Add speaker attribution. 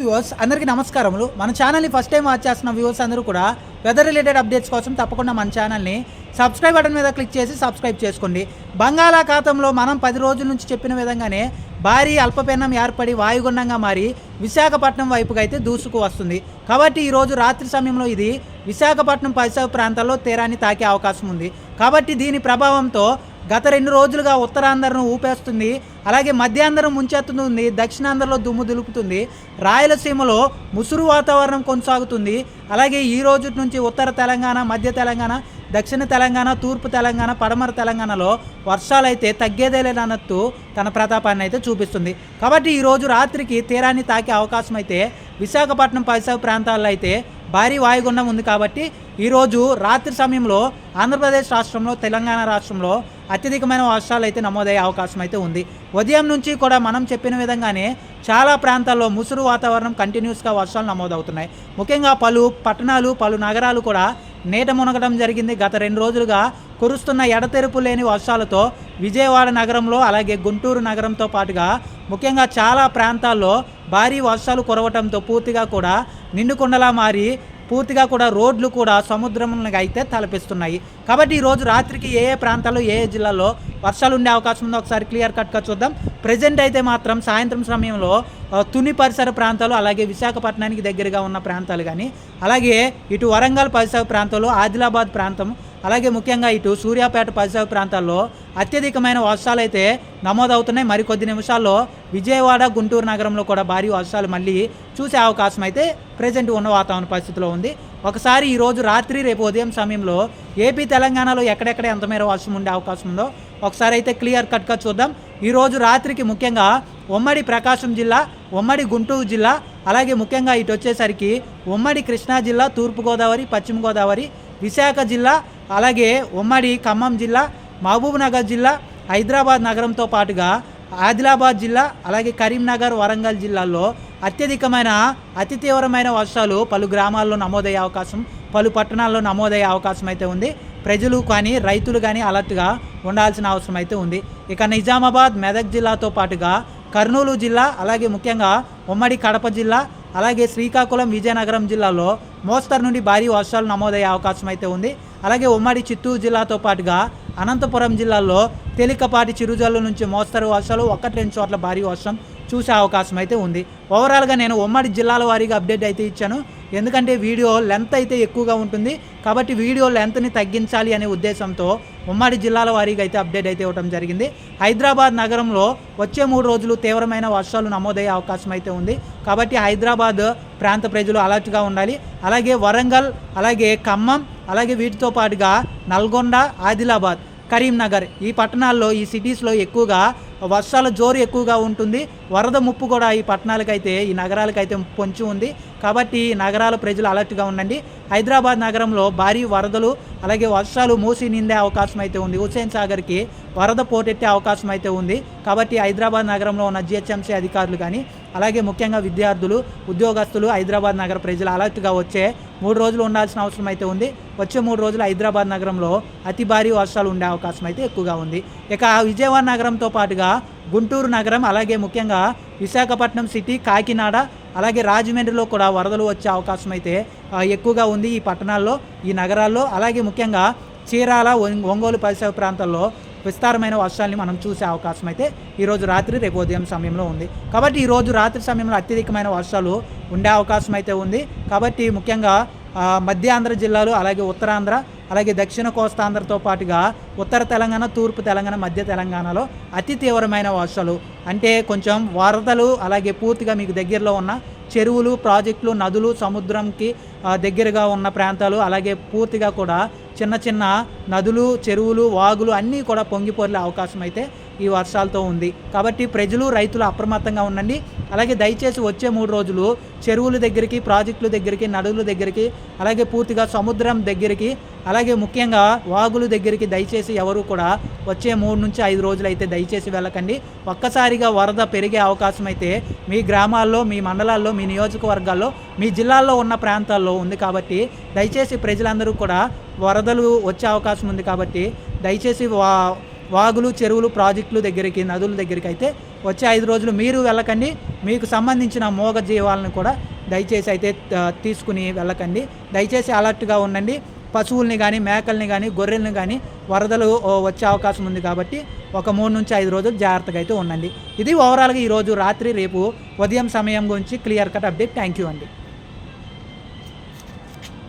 Speaker 1: Viewers అందరికీ నమస్కారములు. మన ఛానల్ని ఫస్ట్ టైం వాచ్ చేస్తున్న వ్యూవర్స్ అందరూ కూడా వెదర్ రిలేటెడ్ అప్డేట్స్ కోసం తప్పకుండా మన ఛానల్ని సబ్స్క్రైబ్ బటన్ మీద క్లిక్ చేసి సబ్స్క్రైబ్ చేసుకోండి. బంగాళాఖాతంలో మనం పది రోజుల నుంచి చెప్పిన విధంగానే భారీ అల్పపీడనం ఏర్పడి వాయుగుండంగా మారి విశాఖపట్నం వైపుగా అయితే దూసుకు వస్తుంది. కాబట్టి ఈరోజు రాత్రి సమయంలో ఇది విశాఖపట్నం పరిసర ప్రాంతాల్లో తీరాన్ని తాకే అవకాశం ఉంది. కాబట్టి దీని ప్రభావంతో గత రెండు రోజులుగా ఉత్తరాంధ్రను ఊపేస్తుంది. అలాగే మధ్యాంధ్రం ముంచెత్తుతుంది దక్షిణాంధ్రలో దుమ్ము దులుపుతుంది. రాయలసీమలో ముసురు వాతావరణం కొనసాగుతుంది. అలాగే ఈ రోజు నుంచి ఉత్తర తెలంగాణ మధ్య తెలంగాణ దక్షిణ తెలంగాణ తూర్పు తెలంగాణ పడమర తెలంగాణలో వర్షాలు అయితే తగ్గేదే లేదన్నట్టు తన ప్రతాపాన్ని అయితే చూపిస్తుంది. కాబట్టి ఈరోజు రాత్రికి తీరాన్ని తాకే అవకాశం అయితే విశాఖపట్నం పరిసర ప్రాంతాల్లో అయితే భారీ వాయుగుండం ఉంది కాబట్టి ఈరోజు రాత్రి సమయంలో ఆంధ్రప్రదేశ్ రాష్ట్రంలో తెలంగాణ రాష్ట్రంలో అత్యధికమైన వర్షాలు అయితే నమోదయ్యే అవకాశం అయితే ఉంది. ఉదయం నుంచి కూడా మనం చెప్పిన విధంగానే చాలా ప్రాంతాల్లో ముసురు వాతావరణం కంటిన్యూస్గా వర్షాలు నమోదవుతున్నాయి. ముఖ్యంగా పలు పట్టణాలు పలు నగరాలు కూడా నీట మునగడం జరిగింది. గత రెండు రోజులుగా కురుస్తున్న ఎడతెరుపు లేని వర్షాలతో విజయవాడ నగరంలో అలాగే గుంటూరు నగరంతో పాటుగా ముఖ్యంగా చాలా ప్రాంతాల్లో భారీ వర్షాలు కురవటంతో పూర్తిగా కూడా నిండుకుండలా మారి పూర్తిగా కూడా రోడ్లు కూడా సముద్రంలో అయితే తలపిస్తున్నాయి. కాబట్టి ఈ రోజు రాత్రికి ఏ ఏ ప్రాంతాల్లో ఏ ఏ జిల్లాలో వర్షాలు ఉండే అవకాశం ఉందో ఒకసారి క్లియర్ కట్గా చూద్దాం. ప్రజెంట్ అయితే మాత్రం సాయంత్రం సమయంలో తుని పరిసర ప్రాంతాలు అలాగే విశాఖపట్నానికి దగ్గరగా ఉన్న ప్రాంతాలు కానీ అలాగే ఇటు వరంగల్ పరిసర ప్రాంతాలు ఆదిలాబాద్ ప్రాంతం అలాగే ముఖ్యంగా ఇటు సూర్యాపేట పరిసర ప్రాంతాల్లో అత్యధికమైన వర్షాలు అయితే నమోదవుతున్నాయి. మరికొద్ది నిమిషాల్లో విజయవాడ గుంటూరు నగరంలో కూడా భారీ వర్షాలు మళ్ళీ చూసే అవకాశం అయితే ప్రజెంట్ ఉన్న వాతావరణ పరిస్థితిలో ఉంది. ఒకసారి ఈరోజు రాత్రి రేపు ఉదయం సమయంలో ఏపీ తెలంగాణలో ఎక్కడెక్కడ ఎంత మేర వర్షం ఉండే అవకాశం ఉందో ఒకసారి అయితే క్లియర్ కట్గా చూద్దాం. ఈరోజు రాత్రికి ముఖ్యంగా ఉమ్మడి ప్రకాశం జిల్లా ఉమ్మడి గుంటూరు జిల్లా అలాగే ముఖ్యంగా ఇటు వచ్చేసరికి ఉమ్మడి కృష్ణా జిల్లా తూర్పుగోదావరి పశ్చిమ గోదావరి విశాఖ జిల్లా అలాగే ఉమ్మడి ఖమ్మం జిల్లా మహబూబ్నగర్ జిల్లా హైదరాబాద్ నగరంతో పాటుగా ఆదిలాబాద్ జిల్లా అలాగే కరీంనగర్ వరంగల్ జిల్లాల్లో అత్యధికమైన అతి తీవ్రమైన వర్షాలు పలు గ్రామాల్లో నమోదయ్యే అవకాశం పలు పట్టణాల్లో నమోదయ్యే అవకాశం అయితే ఉంది. ప్రజలు కానీ రైతులు కానీ అలర్ట్గా ఉండాల్సిన అవసరం అయితే ఉంది. ఇక నిజామాబాద్ మెదక్ జిల్లాతో పాటుగా కర్నూలు జిల్లా అలాగే ముఖ్యంగా ఉమ్మడి కడప జిల్లా అలాగే శ్రీకాకుళం విజయనగరం జిల్లాలో మోస్తరు నుండి భారీ వర్షాలు నమోదయ్యే అవకాశం అయితే ఉంది. అలాగే ఉమ్మడి చిత్తూరు జిల్లాతో పాటుగా అనంతపురం జిల్లాలో తేలికపాటి చిరుజల్లు నుంచి మోస్తరు వర్షాలు ఒకటి రెండు చోట్ల భారీ వర్షం చూసే అవకాశం అయితే ఉంది. ఓవరాల్గా నేను ఉమ్మడి జిల్లాల వారీగా అప్డేట్ అయితే ఇచ్చాను. ఎందుకంటే వీడియో లెంత్ అయితే ఎక్కువగా ఉంటుంది. కాబట్టి వీడియో లెంత్ని తగ్గించాలి అనే ఉద్దేశంతో ఉమ్మడి జిల్లాల వారీగా అయితే అప్డేట్ అయితే ఇవ్వడం జరిగింది. హైదరాబాద్ నగరంలో వచ్చే మూడు రోజులు తీవ్రమైన వర్షాలు నమోదయ్యే అవకాశం అయితే ఉంది. కాబట్టి హైదరాబాద్ ప్రాంత ప్రజలు అలర్ట్గా ఉండాలి. అలాగే వరంగల్ అలాగే ఖమ్మం అలాగే వీటితో పాటుగా నల్గొండ ఆదిలాబాద్ కరీంనగర్. ఈ పట్టణాల్లో ఈ సిటీస్లో ఎక్కువగా వర్షాల జోరు ఎక్కువగా ఉంటుంది. వరద ముప్పు కూడా ఈ పట్టణాలకైతే ఈ నగరాలకైతే పొంచి ఉంది. కాబట్టి ఈ నగరాల ప్రజలు అలర్ట్గా ఉండండి. హైదరాబాద్ నగరంలో భారీ వరదలు అలాగే వర్షాలు మూసి నిండే అవకాశం అయితే ఉంది. హుస్సేన్ సాగర్కి వరద పోటెట్టే అవకాశం అయితే ఉంది. కాబట్టి హైదరాబాద్ నగరంలో ఉన్న జిహెచ్ఎంసీ అధికారులు కానీ అలాగే ముఖ్యంగా విద్యార్థులు ఉద్యోగస్తులు హైదరాబాద్ నగర ప్రజలు అలర్ట్గా వచ్చే మూడు రోజులు ఉండాల్సిన అవసరం అయితే ఉంది. వచ్చే మూడు రోజులు హైదరాబాద్ నగరంలో అతి భారీ వర్షాలు ఉండే అవకాశం అయితే ఎక్కువగా ఉంది. ఇక విజయవాడ నగరంతో పాటుగా గుంటూరు నగరం అలాగే ముఖ్యంగా విశాఖపట్నం సిటీ కాకినాడ అలాగే రాజమండ్రిలో కూడా వరదలు వచ్చే అవకాశం అయితే ఎక్కువగా ఉంది ఈ పట్టణాల్లో ఈ నగరాల్లో. అలాగే ముఖ్యంగా చీరాల ఒంగోలు పరిసర ప్రాంతాల్లో విస్తారమైన వర్షాలని మనం చూసే అవకాశం అయితే ఈరోజు రాత్రి రేపు ఉదయం సమయంలో ఉంది. కాబట్టి ఈరోజు రాత్రి సమయంలో అత్యధికమైన వర్షాలు ఉండే అవకాశం అయితే ఉంది. కాబట్టి ముఖ్యంగా మధ్యాంధ్ర జిల్లాలు అలాగే ఉత్తరాంధ్ర అలాగే దక్షిణ కోస్తాంధ్రతో పాటుగా ఉత్తర తెలంగాణ తూర్పు తెలంగాణ మధ్య తెలంగాణలో అతి తీవ్రమైన వర్షాలు. అంటే కొంచెం వరదలు అలాగే పూర్తిగా మీకు దగ్గరలో ఉన్న చెరువులు ప్రాజెక్టులు నదులు సముద్రంకి దగ్గరగా ఉన్న ప్రాంతాలు అలాగే పూర్తిగా కూడా చిన్న చిన్న నదులు చెరువులు వాగులు అన్నీ కూడా పొంగిపోర్లే అవకాశం అయితే ఈ వర్షాలతో ఉంది. కాబట్టి ప్రజలు రైతులు అప్రమత్తంగా ఉండండి. అలాగే దయచేసి వచ్చే మూడు రోజులు చెరువుల దగ్గరికి ప్రాజెక్టుల దగ్గరికి నడువుల దగ్గరికి అలాగే పూర్తిగా సముద్రం దగ్గరికి అలాగే ముఖ్యంగా వాగుల దగ్గరికి దయచేసి ఎవరు కూడా వచ్చే మూడు నుంచి ఐదు రోజులు అయితే దయచేసి వెళ్ళకండి. ఒక్కసారిగా వరద పెరిగే అవకాశం అయితే మీ గ్రామాల్లో మీ మండలాల్లో మీ నియోజకవర్గాల్లో మీ జిల్లాల్లో ఉన్న ప్రాంతాల్లో ఉంది కాబట్టి దయచేసి ప్రజలందరూ కూడా వరదలు వచ్చే అవకాశం ఉంది కాబట్టి దయచేసి వా వాగులు చెరువులు ప్రాజెక్టులు దగ్గరికి నదుల దగ్గరికి అయితే వచ్చే ఐదు రోజులు మీరు వెళ్ళకండి. మీకు సంబంధించిన మోగ జీవాలను కూడా దయచేసి అయితే తీసుకుని వెళ్ళకండి. దయచేసి అలర్ట్గా ఉండండి. పశువుల్ని కానీ మేకల్ని కానీ గొర్రెల్ని కానీ వరదలు వచ్చే అవకాశం ఉంది కాబట్టి ఒక మూడు నుంచి ఐదు రోజులు జాగ్రత్తగా అయితే ఉండండి. ఇది ఓవరాల్గా ఈరోజు రాత్రి రేపు ఉదయం సమయం గురించి clear cut update. Thank you అండి.